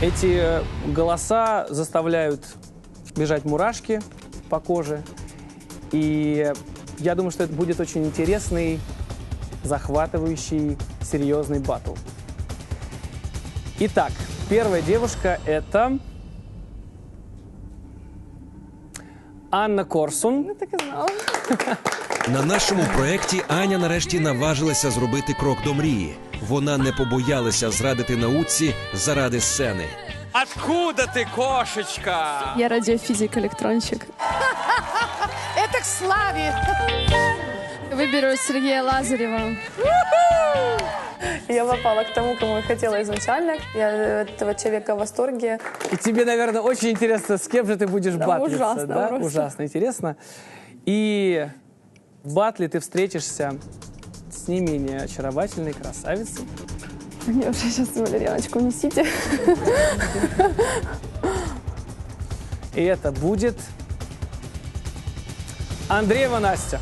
Эти э, голоса заставляют бежать мурашки по коже. И я думаю, что это будет очень интересный, захватывающий, серьезный батл. Итак, первая девушка – это Анна Корсун. Так і знала. На нашому проєкті Аня нарешті наважилася зробити крок до мрії. Вона не побоялася зрадити науці заради сцени. Откуда ты, кошечка? Я радиофизик-электронщик. Это к славе. Выберу Сергея Лазарева. Я попала к тому, кому я хотела изначально. Я от этого человека в восторге. И тебе, наверное, очень интересно, с кем же ты будешь Да, батлиться. ужасно да? просто. Ужасно интересно. И в батле ты встретишься с не менее очаровательной красавицей. Мне уже сейчас валерьяночку несите. И это будет Андреева Настя.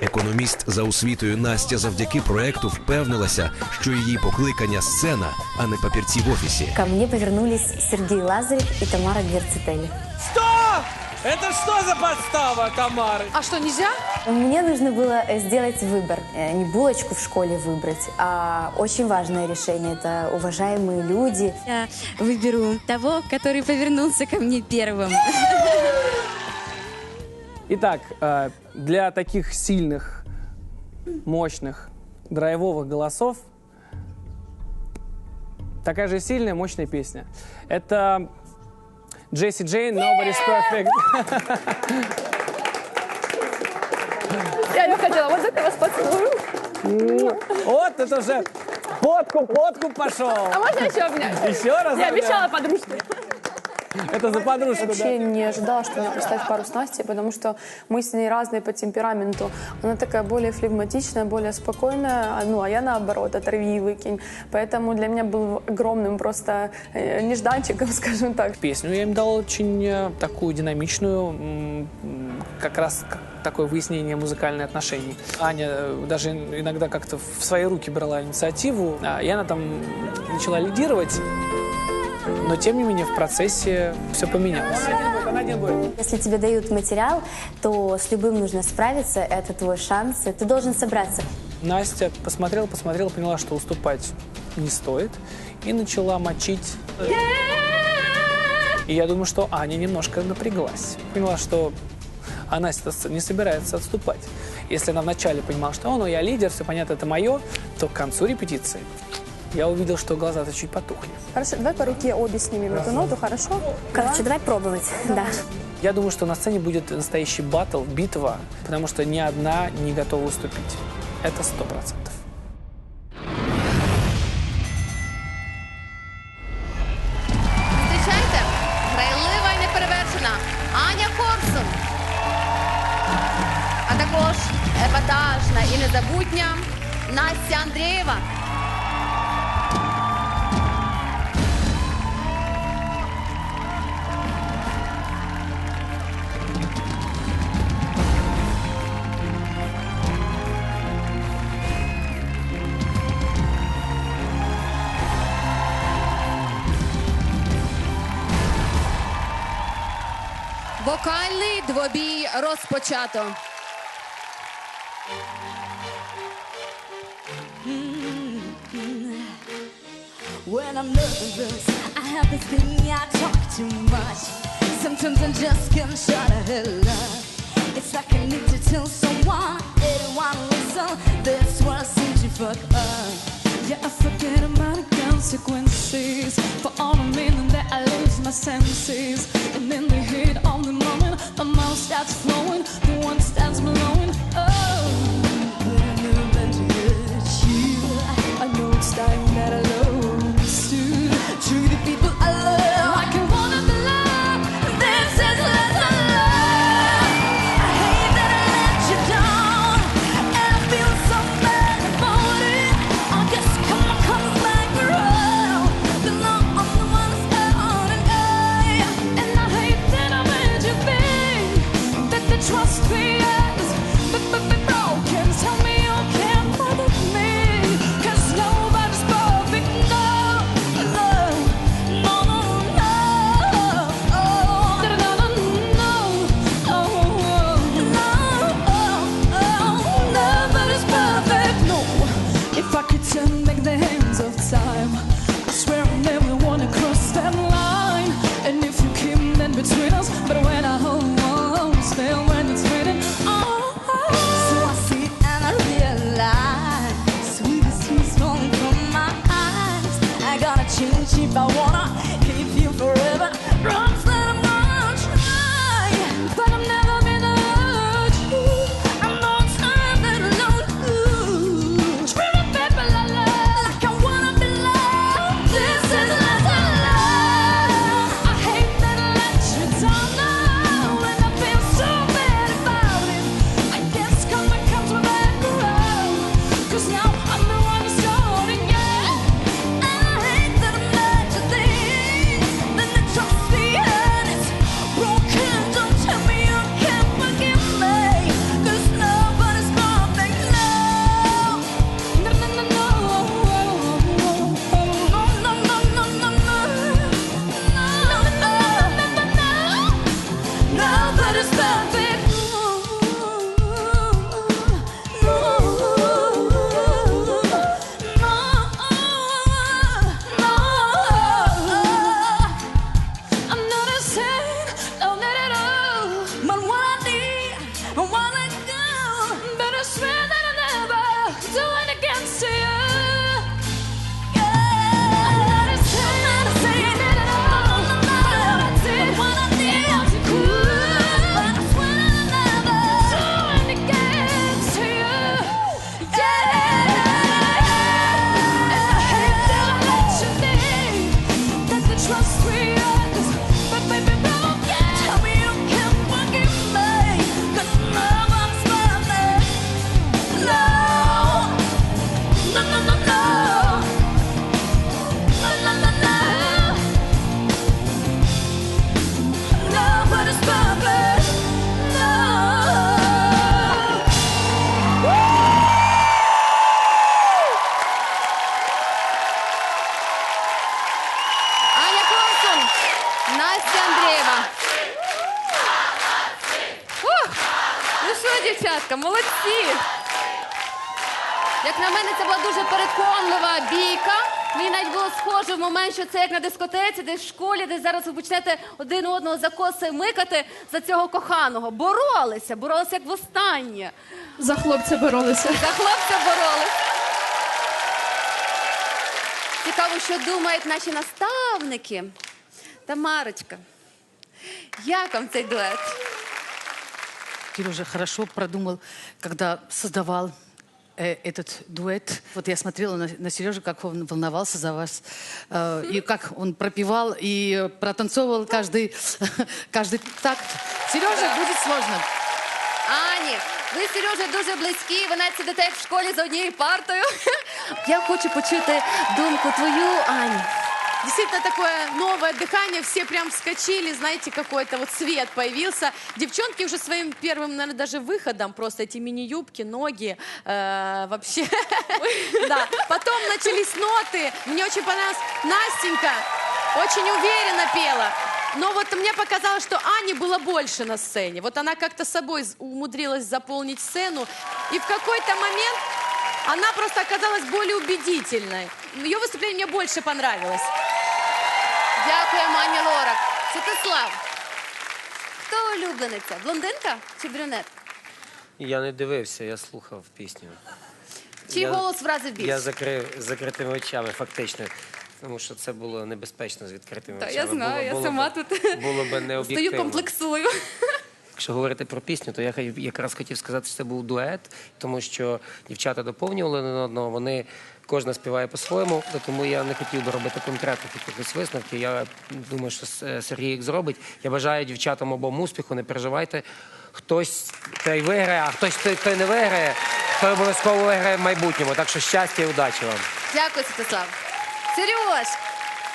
Економіст за освітою Настя завдяки проекту впевнилася, що її покликання сцена, а не папірці в офісі. Ко мне повернулись Сергей Лазарев и Тамара Герцетели. Это что за подстава, Тамары? А что, нельзя? Мне нужно было сделать выбор. Э, Не булочку в школе выбрать, а очень важное решение. Это уважаемые люди. Я выберу того, который повернулся ко мне первым. Итак, э, для таких сильных, мощных, драйвовых голосов такая же сильная, мощная песня. Это Джесси Джейн «Nobody's Perfect». Я не хотела. Вот это вас поцелую. Вот это уже подкуп, подкуп пошел. А можно еще обнять? Еще раз. Я обещала подружке. Это за подружку, Вообще да? не ожидала, что мне поставить пару с Настей, потому что мы с ней разные по темпераменту. Она такая более флегматичная, более спокойная, а, ну, а я наоборот, оторви и выкинь. Поэтому для меня был огромным просто э, нежданчиком, скажем так. Песню я им дал очень э, такую динамичную, как раз такое выяснение музыкальных отношений. Аня э, даже иногда как-то в свои руки брала инициативу, а, и она там начала лидировать. Но тем не менее в процессе все поменялось. Если тебе дают материал, то с любым нужно справиться. Это твой шанс. Ты должен собраться. Настя посмотрела, посмотрела, поняла, что уступать не стоит, и начала мочить. И я думаю, что Аня немножко напряглась. Поняла, что а Настя не собирается отступать. Если она вначале понимала, что «О, ну я лидер, все понятно, это мое», то к концу репетиции я увидел, что глаза-то чуть потухли. Хорошо, давай по руке обе снимем эту ноту, хорошо? Короче, давай пробовать. Да. Я думаю, что на сцене будет настоящий батл, битва, потому что ни одна не готова уступить. Это сто процентов. Зустрічайте, грайлива і неперевершена Аня Корсун. А також епатажна і незабутня Настя Андрієва. Вокальний двобій розпочато. When I'm nervous, I have this thing I talk too much. Sometimes I just can't shut a hell up. It's like I need to tell someone, anyone listen. That's why I seem to fuck up. Yeah, I forget about the consequences Мене, це була дуже переконлива бійка. Мені навіть було схоже в момент, що це як на дискотеці, десь в школі, десь зараз ви почнете один одного за коси микати за цього коханого. Боролися, боролися як востаннє. За хлопця боролися. За хлопця боролися. Цікаво, що думають наші наставники. Тамарочка, як вам цей дует? Сережа хорошо продумал, когда создавал э, этот дуэт. Вот я смотрела на, на Сережу, как он волновался за вас, э, и как он пропевал и э, протанцовывал каждый, каждый такт. Сережа, будет сложно. Ані, ви Сережа дуже близькі, ви навіть сидите як в школі за однією партою. Я хочу почути думку твою, Ані. Действительно такое новое дыхание, все прям вскочили, знаете, какой-то вот свет появился. Девчонки уже своим первым, наверное, даже выходом, просто эти мини-юбки, ноги, э, вообще. Да, потом начались ноты, мне очень понравилось. Настенька очень уверенно пела. Но вот мне показалось, что Ани было больше на сцене. Вот она как-то собой умудрилась заполнить сцену. И в какой-то момент она просто оказалась более убедительной. Ее выступление мне больше понравилось. Дякуємо, Ані Лорак. Святослав, хто улюблениця? Блондинка чи брюнет? Я не дивився, я слухав пісню. Чий Я- голос вразив більше? Я закрив з закритими очами, фактично. Тому що це було небезпечно з відкритими Та очами. я знаю, я сама б, тут було б стою необ'єктивно. комплексую. Якщо говорити про пісню, то я хай- якраз хотів сказати, що це був дует, тому що дівчата доповнювали один одного, вони кожна співає по-своєму, тому я не хотів би робити конкретних якихось висновків. Я думаю, що Сергій їх зробить. Я бажаю дівчатам обом успіху, не переживайте. Хтось той виграє, а хтось той, не виграє, той обов'язково виграє в майбутньому. Так що щастя і удачі вам. Дякую, Святослав. Сереж,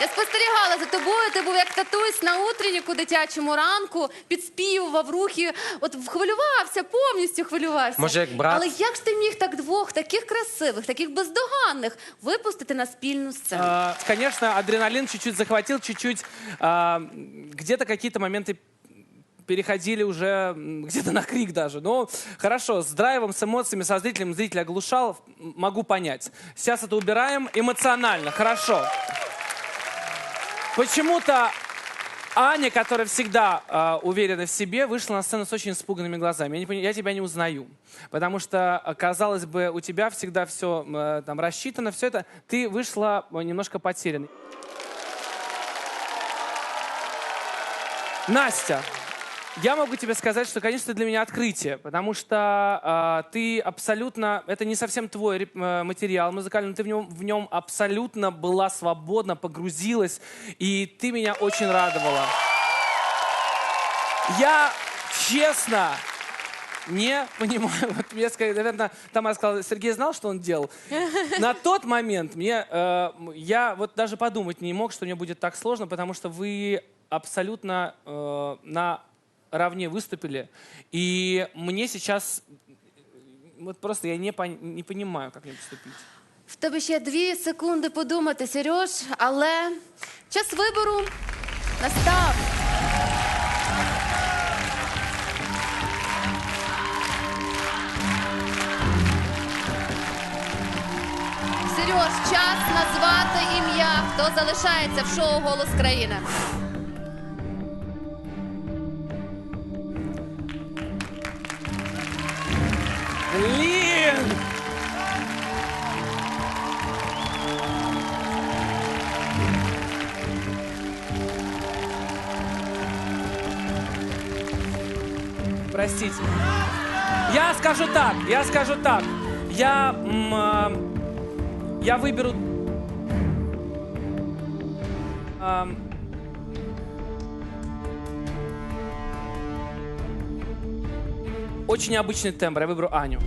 я спостерігала за тобою. Ти був як татусь на утренніку дитячому ранку, підспівував рухи, от хвилювався, повністю хвилювався. Може, як брат? Але як ж ти міг так двох, таких красивих, таких бездоганних, випустити на спільну сцену? А, Конечно, адреналин чуть-чуть захватил, чуть-чуть а, где-то какие-то моменты переходили уже м, где-то на крик даже. Но хорошо, с драйвом, с эмоциями, со зрителем, зритель оглушал, м, могу понять. Сейчас это убираем эмоционально, хорошо. Почему-то Аня, которая всегда а, уверена в себе, вышла на сцену с очень испуганными глазами. Я, не я тебя не узнаю. Потому что, а, казалось бы, у тебя всегда все там рассчитано, все это. Ты вышла а, немножко потерянной. Настя, я могу тебе сказать, что, конечно, для меня открытие, потому что а, ты абсолютно, это не совсем твой э, материал музыкальный, но ты в нем, в нем абсолютно была свободна, погрузилась, и ты меня очень радовала. Я, честно, не понимаю. Вот мне, сказали, наверное, Тамара сказала, Сергей знал, что он делал. На тот момент мне, э, я вот даже подумать не мог, что мне будет так сложно, потому что вы абсолютно э, на равне выступили. И мне сейчас, вот просто я не, пон- не понимаю, как мне поступить. В тебе ще дві секунди подумати, Сереж, але час вибору настав. Сереж, час назвати ім'я, хто залишається в шоу Голос країни. Простите. Я скажу так, я скажу так. Я, а, я выберу... ам, очень необычный тембр. Я выберу Аню.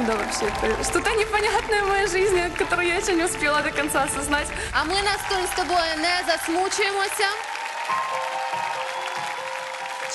Какой-то вообще. Это что-то непонятное в моей жизни, которое я еще не успела до конца осознать. А ми Настунь з тобою не засмучуємося.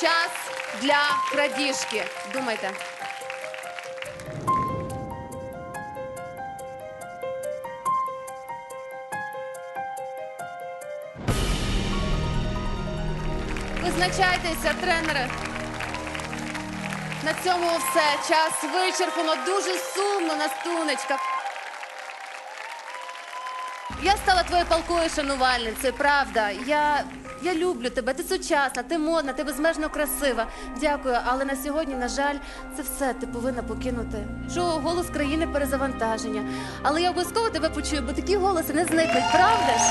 Час для крадіжки. Думайте. Визначайтеся, тренери. На цьому все. Час вичерпано. Дуже сумно, Настунечка. Я стала твоєю палкою шанувальницею, правда. Я, я люблю тебе, ти сучасна, ти модна, ти безмежно красива. Дякую, але на сьогодні, на жаль, це все ти повинна покинути. Що голос країни перезавантаження. Але я обов'язково тебе почую, бо такі голоси не зникнуть, правда ж?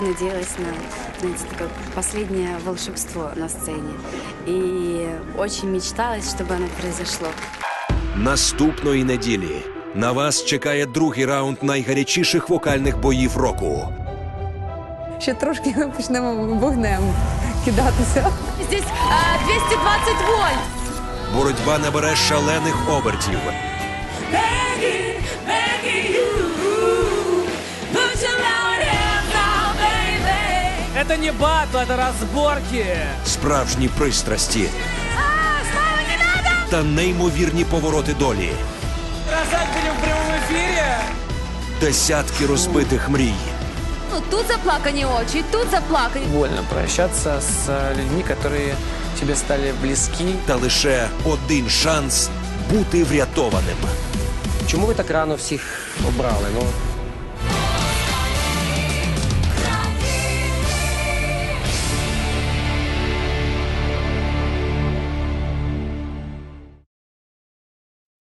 Очень надеялась на, знаете, такое последнее волшебство на сцене. И очень мечталось, чтобы оно произошло. Наступної неділі на вас чекає другий раунд найгарячіших вокальних боїв року. Ще трошки ми почнемо вогнем кидатися. Здесь э, 220 вольт. Боротьба набере шалених обертів. Это не батл, это разборки. справжні пристрасті та неймовірні повороти долі. Рожать будем в прямом эфире. Десятки розбитих мрій. Ну, тут заплакані очі, тут заплакані. Больно прощаться с э, людьми, которые тебе стали близки. Та лише один шанс бути врятованим. Чому ви так рано всіх обрали? Ну,